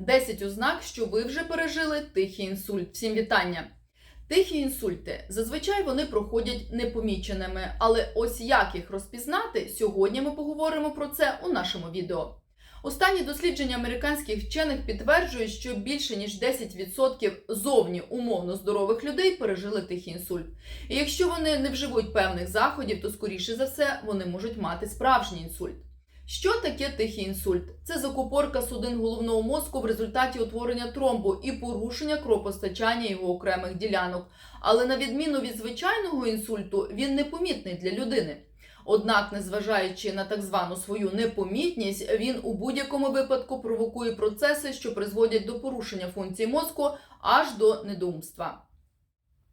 10 ознак, що ви вже пережили тихий інсульт. Всім вітання! Тихі інсульти зазвичай вони проходять непоміченими, але ось як їх розпізнати, сьогодні ми поговоримо про це у нашому відео. Останні дослідження американських вчених підтверджують, що більше ніж 10% зовні умовно здорових людей пережили тихий інсульт. І якщо вони не вживуть певних заходів, то скоріше за все вони можуть мати справжній інсульт. Що таке тихий інсульт? Це закупорка судин головного мозку в результаті утворення тромбу і порушення кровопостачання його окремих ділянок. Але на відміну від звичайного інсульту, він непомітний для людини. Однак, незважаючи на так звану свою непомітність, він у будь-якому випадку провокує процеси, що призводять до порушення функцій мозку аж до недоумства.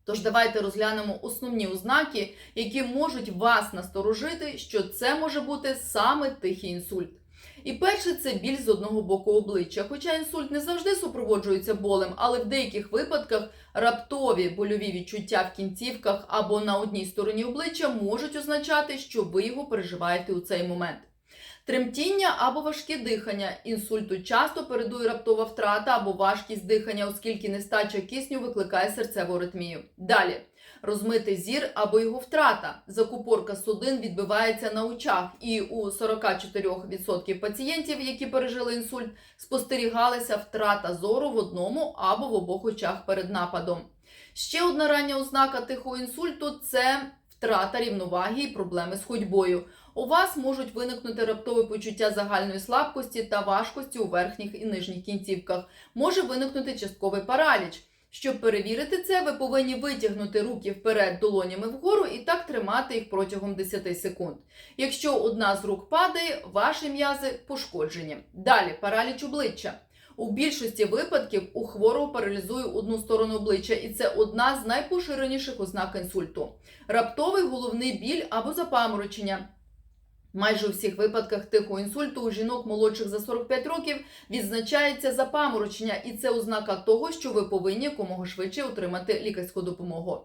Тож давайте розглянемо основні ознаки, які можуть вас насторожити, що це може бути саме тихий інсульт. І перше це біль з одного боку обличчя. Хоча інсульт не завжди супроводжується болем, але в деяких випадках раптові больові відчуття в кінцівках або на одній стороні обличчя можуть означати, що ви його переживаєте у цей момент. Тремтіння або важке дихання інсульту часто передує раптова втрата або важкість дихання, оскільки нестача кисню викликає серцеву аритмію. Далі розмитий зір або його втрата. Закупорка судин відбивається на очах, і у 44% пацієнтів, які пережили інсульт, спостерігалася втрата зору в одному або в обох очах перед нападом. Ще одна рання ознака тихого інсульту це втрата рівноваги і проблеми з ходьбою. У вас можуть виникнути раптове почуття загальної слабкості та важкості у верхніх і нижніх кінцівках. Може виникнути частковий параліч. Щоб перевірити це, ви повинні витягнути руки вперед долонями вгору і так тримати їх протягом 10 секунд. Якщо одна з рук падає, ваші м'язи пошкоджені. Далі параліч обличчя. У більшості випадків у хворого паралізує одну сторону обличчя, і це одна з найпоширеніших ознак інсульту. Раптовий головний біль або запаморочення. Майже у всіх випадках тихого інсульту у жінок молодших за 45 років відзначається запаморочення, і це ознака того, що ви повинні якомога швидше отримати лікарську допомогу.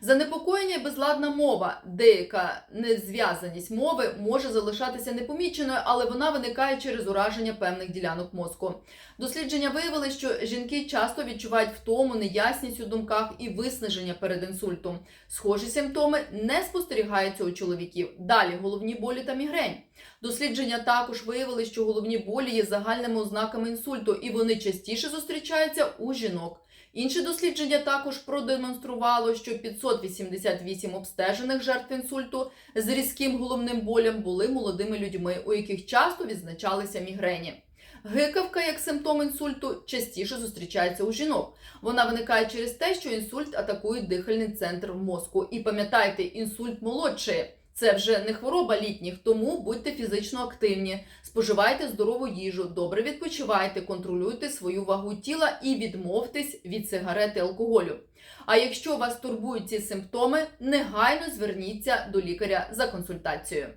Занепокоєння і безладна мова. Деяка незв'язаність мови може залишатися непоміченою, але вона виникає через ураження певних ділянок мозку. Дослідження виявили, що жінки часто відчувають втому, неясність у думках і виснаження перед інсультом. Схожі симптоми не спостерігаються у чоловіків. Далі головні болі та мігрень. Дослідження також виявили, що головні болі є загальними ознаками інсульту, і вони частіше зустрічаються у жінок. Інше дослідження також продемонструвало, що 588 обстежених жертв інсульту з різким головним болем були молодими людьми, у яких часто відзначалися мігрені. Гикавка як симптом інсульту частіше зустрічається у жінок. Вона виникає через те, що інсульт атакує дихальний центр мозку. І пам'ятайте, інсульт молодшає. Це вже не хвороба літніх, тому будьте фізично активні, споживайте здорову їжу, добре відпочивайте, контролюйте свою вагу тіла і відмовтесь від сигарети алкоголю. А якщо вас турбують ці симптоми, негайно зверніться до лікаря за консультацією.